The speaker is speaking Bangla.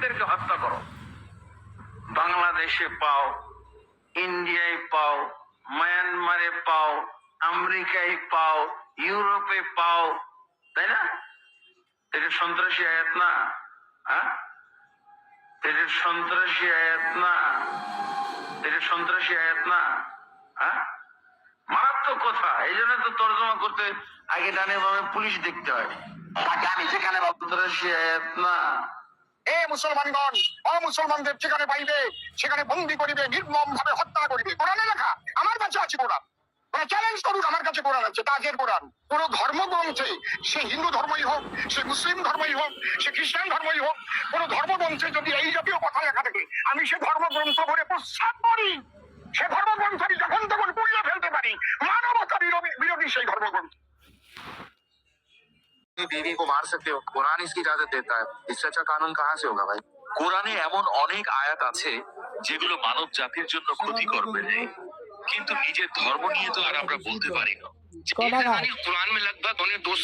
ব্যবস্থা করো। বাংলাদেশে পাও ইন্ডিয়ায় পাও মায়ানমারে পাও আমেরিকায় পাও ইউরোপে পাও তাই না? এটা সন্ত্রাসী আয়াত না এটা সন্ত্রাসী আয়াত না এটা সন্ত্রাসী আয়াত না মারাত্মক কথা এই জন্য তো তর্জমা করতে আগে ডানে বামে পুলিশ দেখতে হয়। তাকে আমি সেখানে সন্ত্রাসী আয়াত না। হে মুসলমানগণ অমুসলমানদের যেখানে পাইবে, সেখানে বন্দি করিবে নির্মম ভাবে হত্যা করিবে। কোরআনে লেখা, আমার কাছে আছে কোরআন। মানে চ্যালেঞ্জ আমার কাছে কোরআন আছে কোরআন। কোন ধর্মগ্রন্থে সে হিন্দু ধর্মই হোক, সে মুসলিম ধর্মই হোক, সে খ্রিস্টান ধর্মই হোক, কোন ধর্মগ্রন্থে যদি এই জাতীয় কথা লেখা থাকে, আমি সে ধর্মগ্রন্থ করে প্রস্তাব করি। সে ধর্মগ্রন্থ আমি যখন তখন পুড়িয়ে ফেলতে পারি। মানবতা বিরোধী সেই ধর্মগ্রন্থ बीवी को मार सकते हो कुरान इसकी इजाजत देता है इससे अच्छा कानून कहाँ से होगा भाई কোরআনে এমন অনেক আয়াত আছে যেগুলো মানব জাতির জন্য ক্ষতিকর বেড়ে কিন্তু নিজের ধর্ম নিয়ে তো আর আমরা বলতে পারি না कौन आएगा कुरान में लगभग उन्हें दो